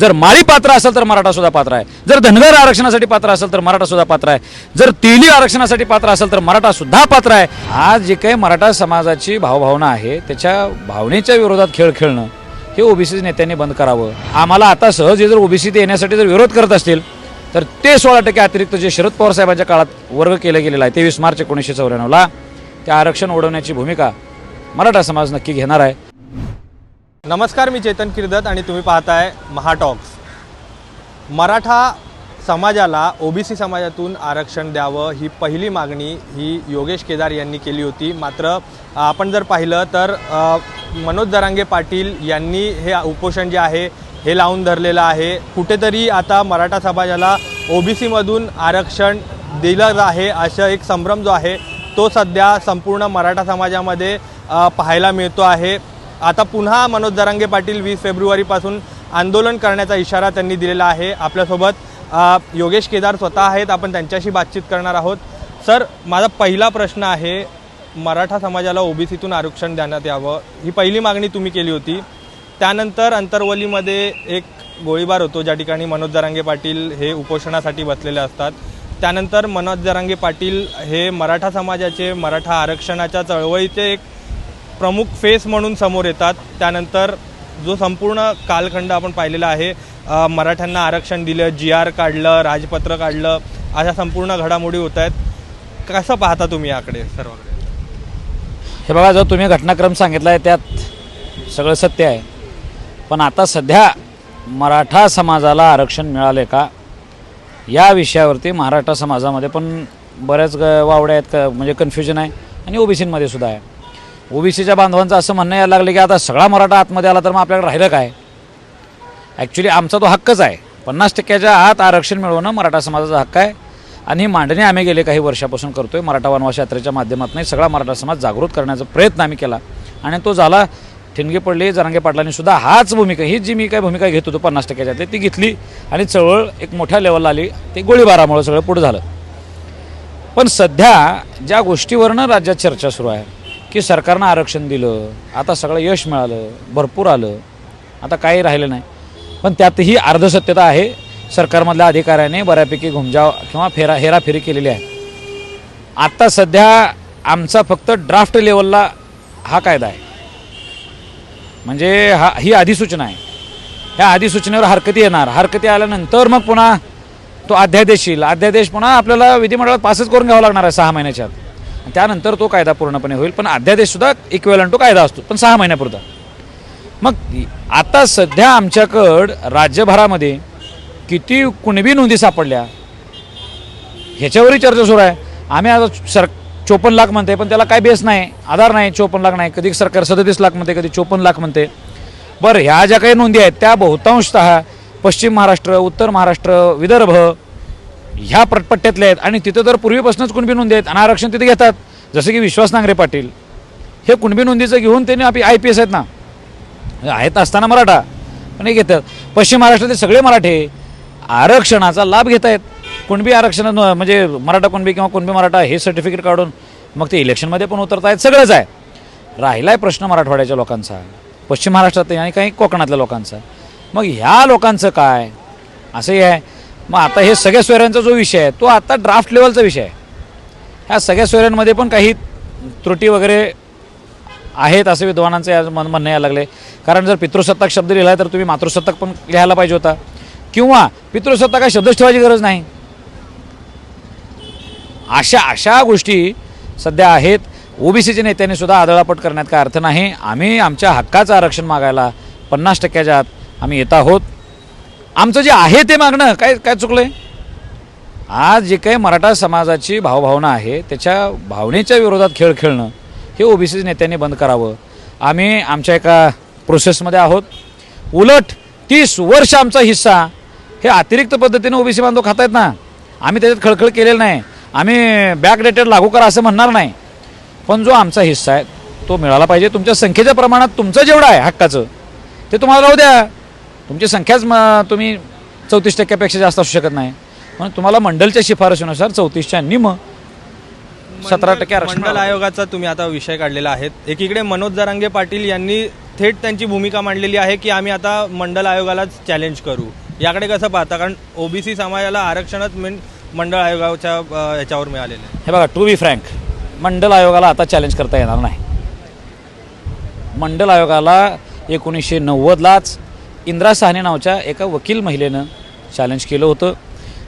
जर माळी पात्र असेल तर मराठा सुद्धा पात्र आहे. जर धनगर आरक्षणासाठी पात्र असेल तर मराठा सुद्धा पात्र आहे. जर तेली आरक्षणासाठी पात्र असेल तर मराठा सुद्धा पात्र आहे. आज जे काही मराठा समाजाची भावभावना आहे त्याच्या भावनेच्या विरोधात खेळ खेळणं हे ओबीसी नेत्यांनी बंद करावं. आम्हाला आता सहज जर ओबीसी येण्यासाठी जर विरोध करत असतील तर ते सोळा टक्के अतिरिक्त जे शरद पवार साहेबांच्या काळात वर्ग केलं गेलेला आहे तेवीस मार्च एकोणीसशे चौऱ्याण्णवला त्या आरक्षण ओढवण्याची भूमिका मराठा समाज नक्की घेणार आहे. नमस्कार मी चेतन किर्दत आणि तुम्ही पाहताय महाटॉक्स. मराठा समाजाला ओबीसी समाजातून आरक्षण द्यावं ही पहिली मागणी ही योगेश केदार यांनी केली होती. मात्र आपण जर पाहिलं तर मनोज दरांगे पाटील यांनी हे उपोषण जे आहे हे लावून धरलेलं आहे. कुठेतरी आता मराठा समाजाला ओबीसीमधून आरक्षण दिलं आहे असं एक संभ्रम जो आहे तो सध्या संपूर्ण मराठा समाजामध्ये पाहायला मिळतो आहे. आता पुन्हा मनोज दरांगे पाटील वीस फेब्रुवारीपासून आंदोलन करण्याचा इशारा त्यांनी दिलेला आहे. आपल्यासोबत योगेश केदार स्वतः आहेत. आपण त्यांच्याशी बातचीत करणार आहोत. सर माझा पहिला प्रश्न आहे मराठा समाजाला ओबीसीतून आरक्षण देण्यात यावं ही पहिली मागणी तुम्ही केली होती. त्यानंतर अंतरवलीमध्ये एक गोळीबार होतो ज्या ठिकाणी मनोज दरांगे पाटील हे उपोषणासाठी बसलेले असतात. त्यानंतर मनोज दरांगे पाटील हे मराठा समाजाचे मराठा आरक्षणाच्या चळवळीचे एक प्रमुख फेस म्हणून समोर येतात. त्यानंतर जो संपूर्ण कालखंड आपण पाहिलेला आहे मराठ्यांना आरक्षण दिलं जी आर काढलं राजपत्र काढलं अशा संपूर्ण घडामोडी होत आहेत. कसं पाहता तुम्ही याकडे सर्वांकडे? हे बघा जो तुम्ही घटनाक्रम सांगितला आहे त्यात सगळं सत्य आहे. पण आता सध्या मराठा समाजाला आरक्षण मिळाले का? या विषयावरती मराठा समाजामध्ये पण बऱ्याच ग- वावड्या आहेत क- म्हणजे कन्फ्युजन आहे. आणि ओबीसीमध्ये सुद्धा आहे. ओबीसीच्या बांधवांचं असं म्हणणं यायला लागलं की आता सगळा मराठा आतमध्ये आला तर मग आपल्याकडे राहिलं काय? ॲक्च्युली आमचा तो हक्कच आहे. पन्नास टक्क्याच्या आत आरक्षण मिळवणं मराठा समाजाचा हक्क आहे. आणि ही मांडणी आम्ही गेले काही वर्षापासून करतो आहे मराठा वनवास यात्रेच्या माध्यमातून सगळा मराठा समाज जागृत करण्याचा प्रयत्न आम्ही केला. आणि तो झाला ठिणगे पडले जरांगे पाटलांनी सुद्धा हाच भूमिका ही जी मी काय भूमिका घेत होतो पन्नास टक्क्याच्यातली ती घेतली. आणि चळवळ एक मोठ्या लेवलला आली. ते गोळीबारामुळे सगळं पुढं झालं. पण सध्या ज्या गोष्टीवरनं राज्यात चर्चा सुरू आहे की सरकारनं आरक्षण दिलं आता सगळं यश मिळालं भरपूर आलं. आता काही राहिलं नाही. पण त्यातही अर्धसत्यता आहे. सरकारमधल्या अधिकाऱ्याने बऱ्यापैकी घुमजाव किंवा फेरा हेराफेरी केलेली आहे. आत्ता सध्या आमचा फक्त ड्राफ्ट लेवलला हा कायदा आहे. म्हणजे हा ही अधिसूचना आहे. ह्या अधिसूचनेवर हरकती येणार. हरकती आल्यानंतर मग पुन्हा तो अध्यादेश येईल. अध्यादेश पुन्हा आपल्याला विधिमंडळात पासच करून घ्यावा लागणार आहे सहा महिन्याच्या आत. त्यानंतर तो कायदा पूर्णपणे होईल पण अध्यादेशसुद्धा इक्वेलंट तो कायदा असतो पण सहा महिन्यापुरता. मग आता सध्या आमच्याकडं राज्यभरामध्ये किती कुणबी नोंदी सापडल्या ह्याच्यावरही चर्चा सुरू आहे. आम्ही आता सर चोपन्न लाख म्हणते पण त्याला काय बेस नाही आधार नाही चोपन्न लाख नाही. कधी सरकार सदतीस लाख म्हणते कधी चोपन्न लाख म्हणते. बरं ह्या ज्या काही नोंदी आहेत त्या बहुतांशतः पश्चिम महाराष्ट्र उत्तर महाराष्ट्र विदर्भ ह्या पटपट्ट्यातल्या आहेत आणि तिथं तर पूर्वीपासूनच कुणबी नोंदी आहेत. आणि आरक्षण तिथे घेतात. जसं की विश्वास नांगरे पाटील. हे कुणबी नोंदीचं घेऊन त्यांनी आपली आय पी एस आहेत ना. आहेत असताना मराठा पण हे घेतात. पश्चिम महाराष्ट्रातले सगळे मराठे आरक्षणाचा लाभ घेत आहेत. कुणबी आरक्षण म्हणजे मराठा कुणबी किंवा कुणबी मराठा हे सर्टिफिकेट काढून मग ते इलेक्शनमध्ये पण उतरत आहेत सगळंच आहे. राहिला आहे प्रश्न मराठवाड्याच्या लोकांचा. पश्चिम महाराष्ट्रात आणि काही कोकणातल्या लोकांचा. मग ह्या लोकांचं काय? असंही आहे. मग आता हे सगळ्या सोयऱ्यांचा जो विषय आहे तो आता ड्राफ्ट लेवलचा विषय आहे. ह्या सगळ्या सोयऱ्यांमध्ये पण काही त्रुटी वगैरे आहेत असे विद्वानांचे आज मन म्हणणं यायला लागले. कारण जर पितृसत्ताक शब्द लिहिला तर तुम्ही मातृसत्ताक पण लिहायला पाहिजे होता. किंवा पितृसत्ताक हा शब्दच ठेवायची गरज नाही. अशा अशा गोष्टी सध्या आहेत. ओबीसीच्या नेत्यांनी सुद्धा आदळापट करण्यात काय अर्थ नाही. आम्ही आमच्या हक्काचं आरक्षण मागायला पन्नास टक्क्याच्या आत आम्ही येत आहोत. आमचं जे आहे ते मागणं काय काय चुकलंय? आज जे काही मराठा समाजाची भावभावना आहे त्याच्या भावनेच्या विरोधात खेळ खेळणं हे ओबीसी नेत्यांनी बंद करावं. आम्ही आमच्या एका प्रोसेसमध्ये आहोत. उलट तीस वर्ष आमचा हिस्सा हे अतिरिक्त पद्धतीने ओबीसी बांधव खात आहेत ना. आम्ही त्याच्यात खळखळ केलेलं नाही. आम्ही बॅकडेटेड लागू करा असं म्हणणार नाही. पण जो आमचा हिस्सा आहे तो मिळाला पाहिजे. तुमच्या संख्येच्या प्रमाणात तुमचं जेवढं आहे हक्काचं ते तुम्हाला राहू द्या. तुमची संख्याच म- तुम्ही चौतीस टक्क्यापेक्षा जास्त असू शकत नाही. म्हणून तुम्हाला मंडलच्या शिफारशीनुसार चौतीसच्या निम सतरा टक्के मंडल. आयोगाचा तुम्ही आता विषय काढलेला आहे. एकीकडे मनोज दरांगे पाटील यांनी थेट त्यांची भूमिका मांडलेली आहे की आम्ही आता मंडल आयोगालाच चॅलेंज करू. याकडे कसं पाहता? कारण ओबीसी समाजाला आरक्षणच मेन मंडळ आयोगाच्या ह्याच्यावर मिळालेलं आहे. हे बघा टू बी फ्रँक मंडल आयोगाला आता चॅलेंज करता येणार नाही. मंडल आयोगाला एकोणीसशे नव्वदलाच इंद्रा साहनी नावच्या एका वकील महिलेनं चॅलेंज केलं होतं.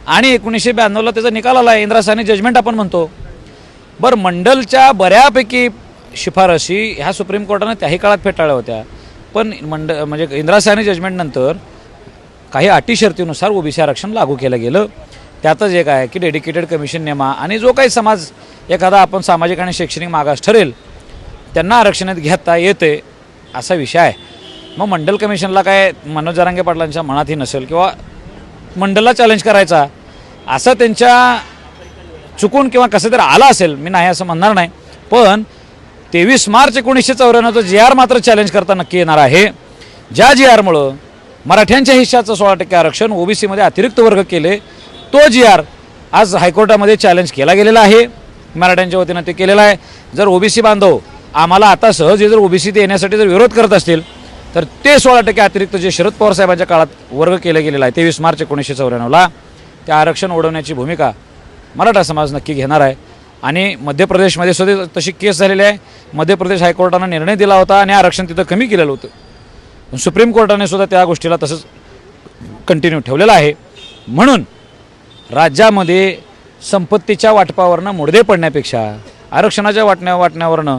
आणि एकोणीसशे ब्याण्णवला त्याचा निकाल आला. आहे इंद्रा साहनी जजमेंट आपण म्हणतो. बरं मंडलच्या बऱ्यापैकी शिफारशी ह्या सुप्रीम कोर्टानं त्याही काळात फेटाळल्या होत्या. पण मंड म्हणजे इंदिरा साहनी जजमेंटनंतर काही अटी शर्तीनुसार ओबीसी आरक्षण लागू केलं गेलं. त्यातच एक आहे की डेडिकेटेड कमिशन नेमा आणि जो काही समाज एखादा आपण सामाजिक आणि शैक्षणिक मागास ठरेल त्यांना आरक्षणात घेता येते असा विषय आहे. मग मंडल कमिशनला काय मनोज जरांगे पाटलांच्या मनातही नसेल किंवा मंडलला चॅलेंज करायचा असं त्यांच्या चुकून किंवा कसं तरी आलं असेल मी नाही असं म्हणणार नाही. पण तेवीस मार्च एकोणीसशे चौऱ्याण्णवचं जी आर मात्र चॅलेंज करता नक्की येणार आहे. ज्या जी आरमुळं मराठ्यांच्या हिश्श्याचं सोळा टक्के आरक्षण ओबीसीमध्ये अतिरिक्त वर्ग केले तो जी आर आज हायकोर्टामध्ये चॅलेंज केला गेलेला आहे. मराठ्यांच्या वतीनं ते केलेलं आहे. जर ओबीसी बांधव आम्हाला आता सहज जर ओबीसी येण्यासाठी जर विरोध करत असतील तर ते सोळा टक्के अतिरिक्त जे शरद पवार साहेबांच्या काळात वर्ग केलं गेलेलं आहे तेवीस मार्च एकोणीसशे चौऱ्याण्णवला ते आरक्षण ओढवण्याची भूमिका मराठा समाज नक्की घेणार आहे. आणि मध्य प्रदेशमध्ये सुद्धा तशी केस झालेली आहे. मध्य प्रदेश हायकोर्टानं निर्णय दिला होता आणि आरक्षण तिथं कमी केलेलं होतं. पण सुप्रीम कोर्टाने सुद्धा त्या गोष्टीला तसंच कंटिन्यू ठेवलेलं आहे. म्हणून राज्यामध्ये संपत्तीच्या वाटपावरनं मुडदे पडण्यापेक्षा आरक्षणाच्या वाटण्या वाटण्यावरनं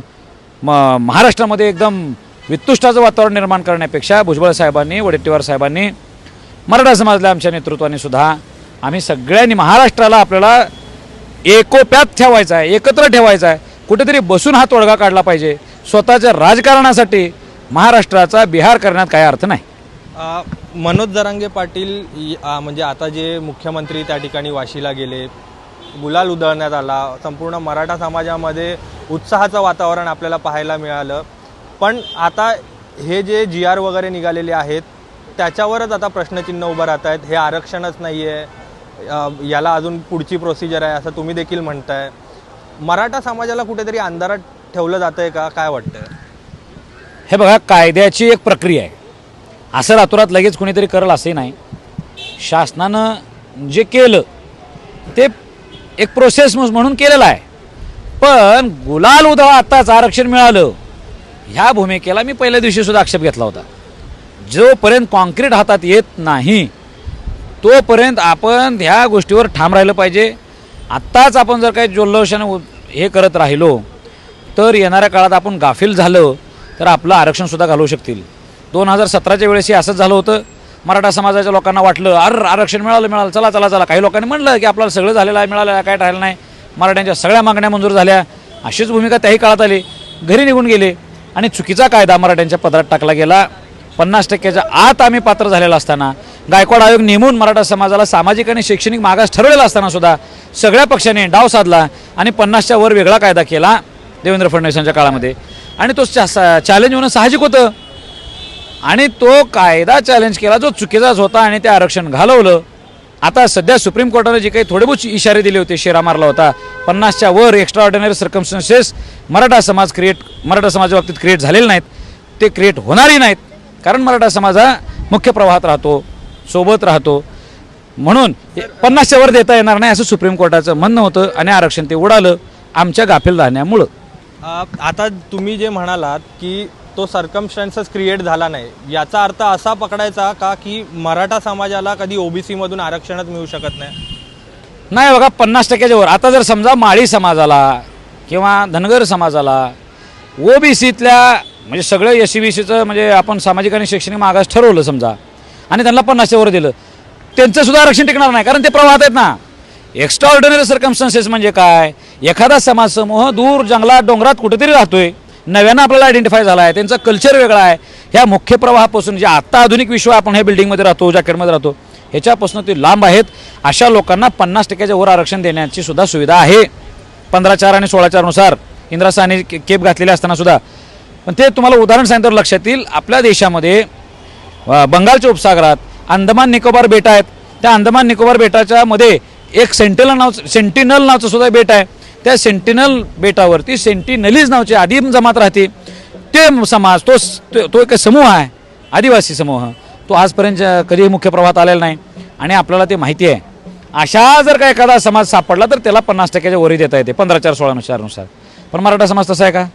म महाराष्ट्रामध्ये एकदम वित्तुष्टाचं वातावरण निर्माण करण्यापेक्षा भुजबळ साहेबांनी वडेट्टीवार साहेबांनी मराठा समाजल्या आमच्या नेतृत्वाने सुद्धा आम्ही सगळ्यांनी महाराष्ट्राला आपल्याला एकोप्यात ठेवायचा आहे एकत्र ठेवायचा आहे. कुठेतरी बसून हा तोडगा काढला पाहिजे. स्वतःच्या राजकारणासाठी महाराष्ट्राचा बिहार करण्यात काय अर्थ नाही. मनोज जरांगे पाटील म्हणजे आता जे मुख्यमंत्री त्या ठिकाणी वाशीला गेले गुलाल उधळण्यात आला संपूर्ण मराठा समाजामध्ये उत्साहाचं वातावरण आपल्याला पाहायला मिळालं. पण आता हे जे जी आर वगैरे निघालेले आहेत त्याच्यावरच आता प्रश्नचिन्ह उभं राहत आहेत. हे आरक्षणच नाही आहे याला अजून पुढची प्रोसिजर आहे असं तुम्ही देखील म्हणताय. मराठा समाजाला कुठेतरी अंधारात ठेवलं जातं आहे का? काय वाटतं हे बघा कायद्याची एक प्रक्रिया आहे. असं रातोरात लगेच कोणीतरी करल असंही नाही. शासनानं जे केलं ते एक प्रोसेस म्हणून केलेलं आहे. पण गुलाल उधळा आत्ताच आरक्षण मिळालं. ह्या भूमिकेला मी पहिल्या दिवशी सुद्धा आक्षेप घेतला होता. जोपर्यंत कॉन्क्रीट हातात येत नाही तोपर्यंत आपण ह्या गोष्टीवर ठाम राहिलं पाहिजे. आत्ताच आपण जर काही जल्लोषाने हे करत राहिलो तर येणाऱ्या काळात आपण गाफील झालं तर आपलं आरक्षणसुद्धा घालवू शकतील. दोन हजार सतराच्या वेळेसही असंच झालं होतं. मराठा समाजाच्या लोकांना वाटलं अर आरक्षण मिळालं मिळालं चला चला चला. काही लोकांनी म्हणलं की आपल्याला सगळं झालेलं आहे मिळालं काय राहिलं नाही. मराठ्यांच्या सगळ्या मागण्या मंजूर झाल्या. अशीच भूमिका त्याही काळात आली. घरी निघून गेले. आणि चुकीचा कायदा मराठ्यांच्या पदरात टाकला गेला. पन्नास टक्क्याच्या आत आम्ही पात्र झालेला असताना गायकवाड आयोग नेमून मराठा समाजाला सामाजिक आणि शैक्षणिक मागास ठरवलेला असताना सुद्धा सगळ्या पक्षाने डाव साधला आणि पन्नासच्या वर वेगळा कायदा केला देवेंद्र फडणवीसांच्या काळामध्ये. आणि तो चॅलेंज होणं साहजिक होतं. आणि तो कायदा चॅलेंज केला जो चुकीचाच होता आणि ते आरक्षण घालवलं. आता सध्या सुप्रीम कोर्टाने जे काही थोडे बहुत इशारे दिले होते शेरा मारला होता पन्नासच्या वर एक्स्ट्रा ऑर्डिनरी सर्कमस्टन्सेस मराठा समाज क्रिएट मराठा समाजाच्या बाबतीत क्रिएट झालेले नाहीत. ते क्रिएट होणारही नाहीत. कारण मराठा समाज हा मुख्य प्रवाहात राहतो सोबत राहतो. म्हणून पन्नासच्या वर देता येणार नाही असं सुप्रीम कोर्टाचं म्हणणं होतं आणि आरक्षण ते उडालं आमच्या गाफील राहण्यामुळं आता तुम्ही जे म्हणालात की तो सर्कमस्टन्सेस क्रिएट झाला नाही. याचा अर्थ असा पकडायचा का की मराठा समाजाला कधी ओबीसीमधून आरक्षणच मिळू शकत नाही? नाही बघा पन्नास टक्क्याच्या वर. आता जर समजा माळी समाजाला किंवा धनगर समाजाला ओबीसीतल्या म्हणजे सगळं एस सी बी सीचं म्हणजे आपण सामाजिक आणि शैक्षणिक मागास ठरवलं समजा आणि त्यांना पन्नासच्या वर दिलं त्यांचं सुद्धा आरक्षण टिकणार नाही कारण ते प्रवाहात आहेत ना. एक्स्ट्रा ऑर्डिनरी सर्कमस्टन्सेस म्हणजे काय? एखादा समाजसमूह दूर जंगलात डोंगरात कुठेतरी राहतोय. नव्यानं आपल्याला आयडेंटिफाय झाला आहे त्यांचा कल्चर वेगळा आहे. ह्या मुख्य प्रवाहापासून जे आत्ता आधुनिक विश्व आपण ह्या बिल्डिंगमध्ये राहतो जॅकेटमध्ये राहतो ह्याच्यापासून ते लांब आहेत. अशा लोकांना पन्नास टक्क्याच्या वर आरक्षण देण्याची सुद्धा सुविधा आहे. पंधरा चार आणि सोळा चारनुसार इंदिरा साहनी के- केप घातलेले असताना सुद्धा. पण ते तुम्हाला उदाहरण सांगितलं तर लक्षात येईल आपल्या देशामध्ये बंगालच्या उपसागरात अंदमान निकोबार बेट आहेत. त्या अंदमान निकोबार बेटाच्या मध्ये एक सेंटिनल नाव सेंटिनल नावचं सुद्धा बेट आहे. त्या सेंटिनल बेटावरती सेंटिनलीज नावची आदिम जमात राहते. ते समाज तो तो तो एक समूह आहे आदिवासी समूह. तो आजपर्यंत कधीही मुख्य प्रवाहात आलेला नाही. आणि आपल्याला ते माहिती आहे. अशा जर का एखादा समाज सापडला तर त्याला पन्नास टक्क्याच्या वरी देता येते पंधरा चार सोळानुसारनुसार पण मराठा समाज तसा आहे का?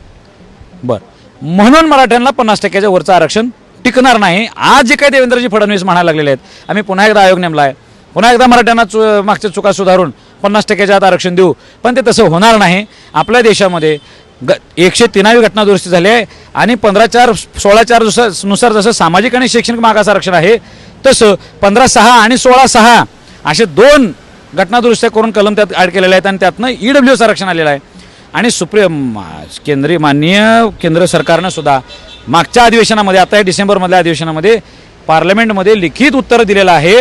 बर. म्हणून मराठ्यांना पन्नास टक्क्याच्या वरचं आरक्षण टिकणार नाही. आज जे काही देवेंद्रजी फडणवीस म्हणायला लागलेले आहेत आम्ही पुन्हा एकदा आयोग नेमला आहे. पुन्हा एकदा मराठ्यांना चु मागच्या चुका सुधारून पन्नास टक्क्याच्या आत आरक्षण देऊ. पण ते तसं होणार नाही. आपल्या देशामध्ये ग एकशे तिनावी घटना दुरुस्ती झाली आहे आणि पंधरा चार सोळा चारनुसार नुसार जसं सामाजिक आणि शैक्षणिक मागास आरक्षण आहे तसं पंधरा सहा आणि सोळा सहा असे दोन घटना दुरुस्त्या करून कलम त्यात ॲड केलेले आहेत आणि त्यातनं ई डब्ल्यू एस आरक्षण आलेलं आहे. आणि सुप्रीम केंद्रीय माननीय केंद्र सरकारनं सुद्धा मागच्या अधिवेशनामध्ये आता या डिसेंबरमधल्या अधिवेशनामध्ये पार्लमेंटमध्ये लिखित उत्तर दिलेलं आहे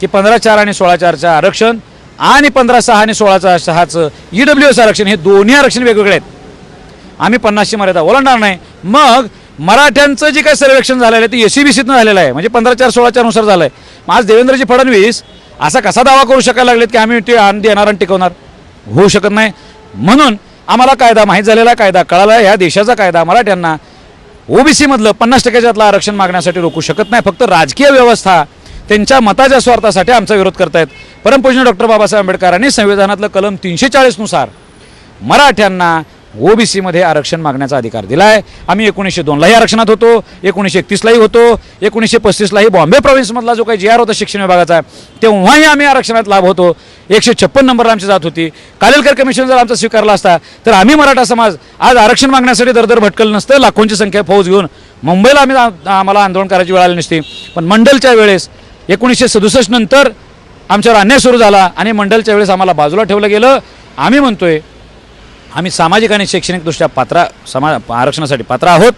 की पंधरा चार आणि सोळा चारचं आरक्षण आणि पंधरा सहा आणि सोळाचा सहाचं ई डब्ल्यू एस आरक्षण हे दोन्ही आरक्षण वेगवेगळे आहेत. आम्ही पन्नासची मर्यादा ओलांडणार नाही. मग मराठ्यांचं जे काही सर्वेक्षण झालेलं आहे ते एस सी बी सीतनं झालेलं आहे. म्हणजे पंधरा चार सोळाच्या नुसार झालं आहे मग आज देवेंद्रजी फडणवीस असा कसा दावा करू शकायला लागलेत की आम्ही ते आण देणार आणि टिकवणार? होऊ शकत नाही. म्हणून आम्हाला कायदा माहीत झालेला कायदा कळाला ह्या देशाचा कायदा मराठ्यांना ओबीसीमधलं पन्नास टक्क्याच्यातलं आरक्षण मागण्यासाठी रोखू शकत नाही. फक्त राजकीय व्यवस्था त्यांच्या मताच्या स्वार्थासाठी आमचा विरोध करतायत. परमपूजनीय डॉक्टर बाबासाहेब आंबेडकरांनी संविधानातलं कलम तीनशे चाळीसनुसार मराठ्यांना ओबीसीमध्ये आरक्षण मागण्याचा अधिकार दिला आहे आम्ही एकोणीसशे दोनलाही आरक्षणात होतो एकोणीसशे एकतीसलाही होतो एकोणीसशे पस्तीसलाही बॉम्बे प्रॉव्हिन्समधला जो काही जी आर होता शिक्षण विभागाचा तेव्हाही आम्ही आरक्षणात लाभ होतो. एकशे छप्पन नंबरला आमची जात होती. कालेलकर कमिशन जर आमचा स्वीकारला असता तर आम्ही मराठा समाज आज आरक्षण मागण्यासाठी दरदर भटकल नसतं. लाखोंची संख्या फौज घेऊन मुंबईला आम्ही आम्हाला आंदोलन करायची वेळ आली नसती. पण मंडलच्या वेळेस एकोणीसशे सदुसष्ट नंतर आमच्यावर अन्याय सुरू झाला आणि मंडलच्या वेळेस आम्हाला बाजूला ठेवलं गेलं. आम्ही म्हणतोय आम्ही सामाजिक आणि शैक्षणिकदृष्ट्या पात्र समा आरक्षणासाठी पात्र आहोत.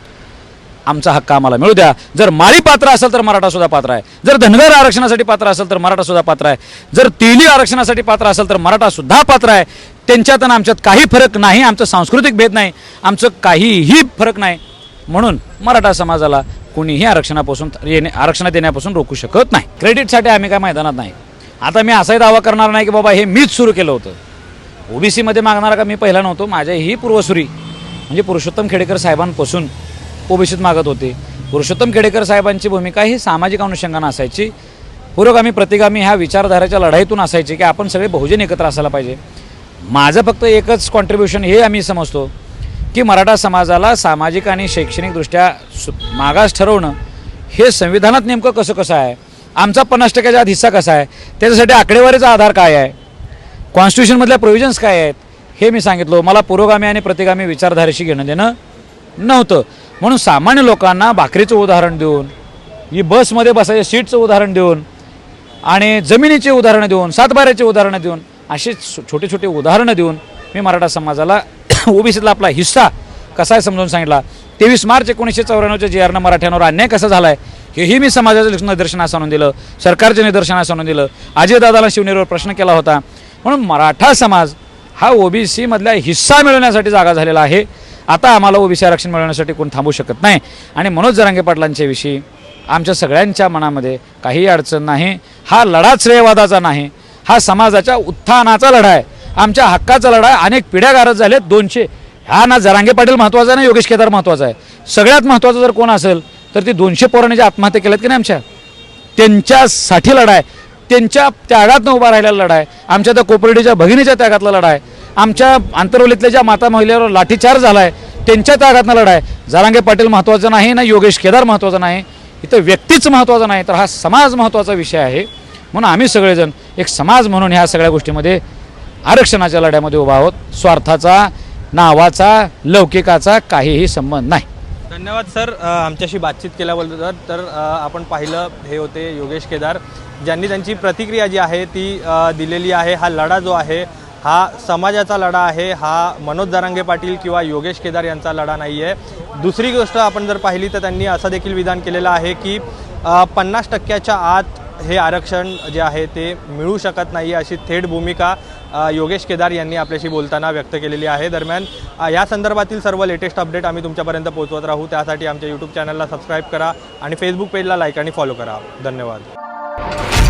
आमचा हक्क आम्हाला मिळू द्या. जर माळी पात्र असेल तर मराठासुद्धा पात्र आहे. जर धनगर आरक्षणासाठी पात्र असेल तर मराठासुद्धा पात्र आहे. जर तेली आरक्षणासाठी पात्र असेल तर मराठासुद्धा पात्र आहे. त्यांच्यात आणि आमच्यात काही फरक नाही. आमचं सांस्कृतिक भेद नाही. आमचं काहीही फरक नाही. म्हणून मराठा समाजाला कोणीही आरक्षणापासून येणे आरक्षणात देण्यापासून रोखू शकत नाही. क्रेडिटसाठी आम्ही काय मैदानात नाही. आता मी असाही दावा करणार नाही की बाबा हे मीच सुरू केलं होतं. ओबीसीमध्ये मागणारा का मी पहिला नव्हतो माझ्या ही पूर्वसुरी म्हणजे पुरुषोत्तम खेडेकर साहेबांपासून ओबीसीत मागत होते. पुरुषोत्तम खेडेकर साहेबांची भूमिका ही सामाजिक अनुषंगानं असायची. पुरोगामी प्रतिगामी ह्या विचारधाराच्या लढाईतून असायची की आपण सगळे बहुजन एकत्र असायला पाहिजे. माझं फक्त एकच कॉन्ट्रीब्युशन हे आम्ही समजतो. की मराठा समाजाला सामाजिक आणि शैक्षणिकदृष्ट्या सु मागास ठरवणं हे संविधानात नेमकं कसं कसं आहे? आमचा पन्नास टक्क्याच्या आत हिस्सा कसा आहे? त्याच्यासाठी आकडेवारीचा आधार काय आहे? कॉन्स्टिट्यूशनमधल्या प्रोव्हिजन्स काय आहेत? हे मी सांगितलं. मला पुरोगामी आणि प्रतिगामी विचारधारेशी घेणं देणं नव्हतं. म्हणून सामान्य लोकांना भाकरीचं उदाहरण देऊन ही बसमध्ये बसायच्या सीटचं उदाहरण देऊन आणि जमिनीचे उदाहरणं देऊन सातबाऱ्याचे उदाहरणं देऊन अशी छोटी छोटी उदाहरणं देऊन मी मराठा समाजाला ओबीसीतला आपला हिस्सा कसा आहे समजावून सांगितला. तेवीस मार्च एकोणीसशे चौऱ्याण्णवच्या जे आरनं मराठ्यांवर अन्याय कसा झाला आहे हेही मी समाजाचं निदर्शनास आणून दिलं सरकारचे निदर्शनास आणून दिलं. अजयदादाला शिवनेरीवर प्रश्न केला होता. म्हणून मराठा समाज हा ओबीसी हिस्सा मिळवण्यासाठी जागा झालेला आहे. आता आम्हाला ओबीसी आरक्षण मिळवण्यासाठी कोण थांबू शकत नाही. आणि मनोज जरांगे पाटलांच्याविषयी आमच्या सगळ्यांच्या मनामध्ये काही अडचण नाही. हा लढा श्रेयवादाचा नाही. हा समाजाच्या उत्थानाचा लढा आहे. आमच्या हक्काचा लढा आहे अनेक पिढ्या गारज झालेत दोनशे. हा ना जरांगे पाटील महत्त्वाचा आहे ना योगेश केदार महत्त्वाचा आहे. सगळ्यात महत्त्वाचं जर कोण असेल तर ती दोनशे पोरांनी ज्या आत्महत्या केल्यात की नाही आमच्या? त्यांच्यासाठी लढा आहे त्यांच्या त्यागातनं उभा राहिलेला लढा आहे आमच्या त्या कोपर्डीच्या भगिनीच्या त्यागातला लढा आहे आमच्या आंतरवलीतल्या ज्या माता महिलेवर लाठीचार झाला आहे त्यांच्या त्यागातनं लढा आहे जारांगे पाटील महत्त्वाचं नाही ना योगेश केदार महत्त्वाचं नाही इथं व्यक्तीच महत्त्वाचा नाही तर हा समाज महत्त्वाचा विषय आहे. म्हणून आम्ही सगळेजण एक समाज म्हणून ह्या सगळ्या गोष्टीमध्ये आरक्षणाच्या लढ्यामध्ये उभा आहोत. स्वार्थाचा नावाचा लौकिकाचा काहीही संबंध नाही. धन्यवाद सर. आमच्याशी बातचीत केल्याबद्दल तर आपण पाहिलं हे होते योगेश केदार. ज्यांनी त्यांची प्रतिक्रिया जी आहे ती दिलेली आहे. हा लढा जो आहे हा समाजाचा लढा आहे. हा मनोज दारांगे पाटील किंवा योगेश केदार यांचा लढा नाही आहे दुसरी गोष्ट आपण जर पाहिली तर त्यांनी असं देखील विधान केलेलं आहे की पन्नास टक्क्याच्या आत हे आरक्षण जे आहे ते मिळू शकत नाही अशी थेट भूमिका योगेश केदार यांनी आपल्याशी बोलताना व्यक्त केलेली आहे. दरम्यान या संदर्भातील सर्व लेटेस्ट अपडेट आम्ही तुमच्यापर्यंत पोहोचवत राहू. त्यासाठी आमच्या यूट्यूब चॅनलला सबस्क्राईब करा आणि फेसबुक पेजला लाईक आणि फॉलो करा. धन्यवाद.